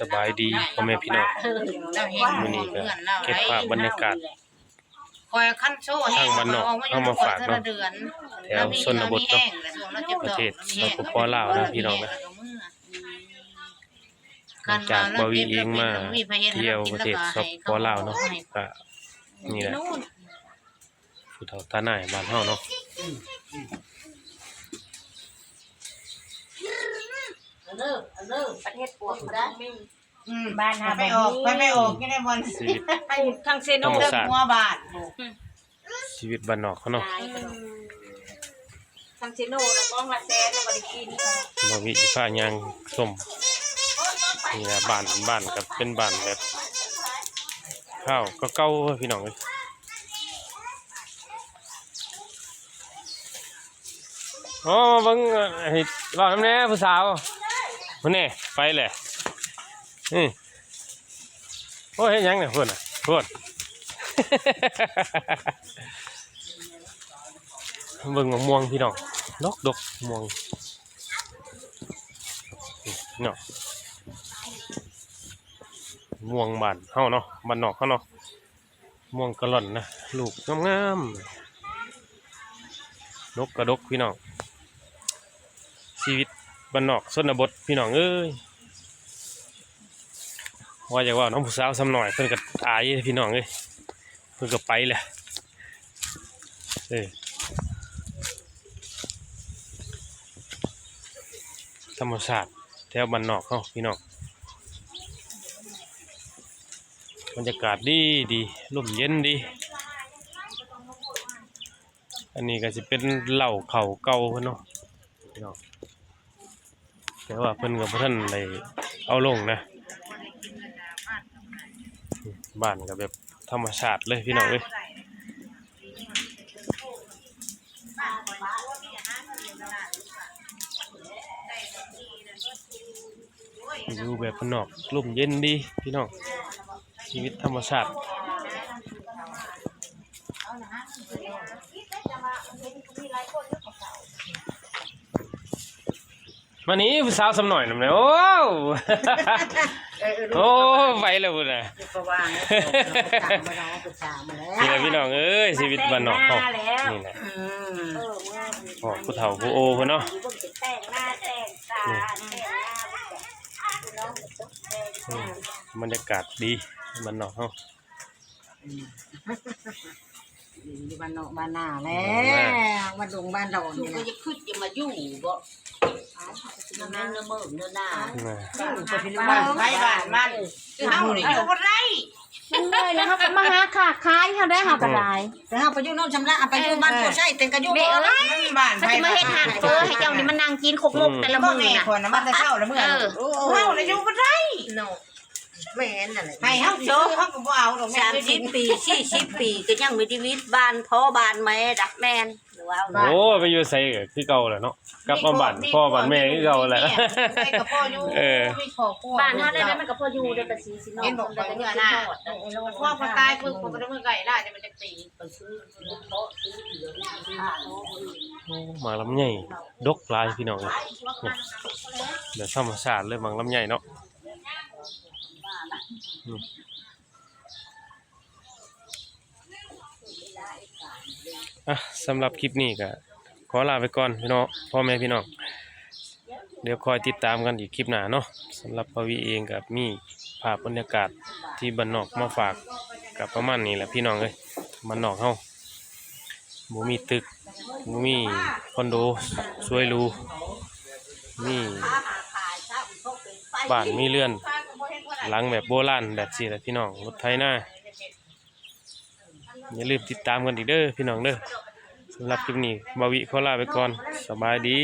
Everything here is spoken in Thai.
สบายดีพ่อแม่พี่น้องเราเห็นมื้อนี้ก็เพื่อนเราเก็บภาพบรรยากาศคอยขั้นโซ่แห้งทางบ้านนอกเอามาฝากเนาะเดือนแถวชนบทเนาะประเทศสปปลาวนะพี่น้องนะหลังจากบาวีเองมาเที่ยวประเทศสปปลาวเนาะก็นี่แหละผู้เฒ่าตาหน่ายบ้านเฮาเนาะ เลิกเลิกประเทศปวดนะบ้านหาไปออกไปไม่ออกยังได้บอลชีวิตทางเซโนธรรมเลิกชาติหัวบาทชีวิตบ้านนอกเขาเนาะทางเซโนแล้วก็มาแซ่แล้วก็ได้กินบาวีฟ้ายางส้มนี่แหละบ้านบ้านก็เป็นบ้านแบบข้าวก็เก่าๆพี่น้องเอ้ยโอ้มาเบิ่งไอ้รอน้ำแน่ผู้สาว มันนี่ไปเลยนี่โอ้ยยังเนี่ยพื่อนะพื่อนเบิ่งม่วงพี่น้องดอกดอกม่วงเนาะม่วงบานเฮาเนาะบานนอกเฮาเนาะม่วงกะหล่อนนะลูกงามๆนกกระดกพี่น้องชีวิต บ้านนอกชนบทพี่น้องเอ้ยว่าอยากว่าน้องผู้สาวซ้ำหน่อยเพิ่นก็อายพี่น้องเอ้ยเพิ่นก็ไปแหละเอ้ยธรรมชาสติแถวบ้านนอกเขาพี่น้องบรรยากาศดีดีลมเย็นดี อันนี้ก็จะเป็นเหล่าเขาเก่าเพิ่นเนาะพี่น้อง แต่ว่าเพิ่นกับท่านได้เอาลงนะบ้านก็แบบธรรมชาติเลยพี่น้องเอ้ยอยู่แบบบ้านนอกลมเย็นดีพี่น้องชีวิตธรรมชาติ มานี้ผู้สาวสำหน่อยหน่อยโอ้โอ้ไปแล้วพุ่นน่ะก็วางตามมาน้องปรึกษามาแล้วนี่แหละพี่น้องเอ้ยชีวิตบ้านนอกเขานี่แหละอืมเออเมื่อพ่อผู้เฒ่าผู้โอเพิ่นเนาะอยู่บนจะแต่งหน้าแต่งตาแต่งหน้าน้องจะแต่งหน้าบรรยากาศดีบ้านนอกเขาอยู่บ้านนอกบ้านหน้าแล้วบ้านดงบ้านดอนอยู่นี่ก็นะจะขึ้นจะมาอยู่บ่ นั่นเนื้อมือเนื้อหน้าบ้านไร่บ้านมันคือเฮานี่อยู่บ่ได้มันเลยแล้วเขาก็มาหาขาขายเขาได้เขาก็ได้แต่เฮาไปอยู่โนนชำระไปอยู่บ้านโพชัยเต็งก็อยู่บ่ได้บ้านเขาจะมาเฮ็ดหานเฟอให้เจ้านี่มันนั่งกินคกมกแต่ละบ่มื้อแน่น่ะคนน่ะมันจะเข้าแล้วมื้อโอ้เฮาน่ะอยู่บ่ได้เนาะแม่นั่นแหละให้เฮาซื้อเฮาก็บ่เอาดอกแม่สามสิบปีสี่สิบปีก็ยังมีชีวิตบ้านพ่อบ้านแม่ดักแม่น หรือว่าโอ้ไปอยู่ไสก็คือเก่าแหละเนาะกลับมาบ้านพ่อบ้านแม่คือเก่าแหละใส่กับพ่ออยู่เออมีครอบครัวบ้านเฮาได้มันก็พออยู่ได้แต่สีสินอนเห็นบอกได้ไปแต่เมื่อกินหน้าทอดพ่อคนตายคือคนบ่ได้เมื่อไก่ล่ะจะมันจะตีไปซื้อเพาะซื้อเหลืองห้าโลโอ้หมากลำไยดกหลายพี่น้องเอ้ยเนี่ยเดี๋ยวธรรมชาติเลยหมากลำไยเนาะ อะสำหรับคลิปนี้ก็ขอลาไปก่อนพี่น้องพ่อแม่พี่น้องเดี๋ยวคอยติดตามกันอีกคลิปหน้าเนาะสำหรับปวีเองกับมีภาพบรรยากาศที่บ้านนอกมาฝากกับประมาณนี้แหละพี่น้องเอ้ยบ้านนอกเฮาบ่มีตึกบ่มีคอนโดสวยรูมีบ้านมีเรือนหลังแบบโบราณแบบสี่แหละพี่น้องรถไถนา อย่าลืมติดตามกันอีกเด้อพี่น้องเด้อสำหรับคลิปนี้บาวิขอลาไปก่อน สบายดี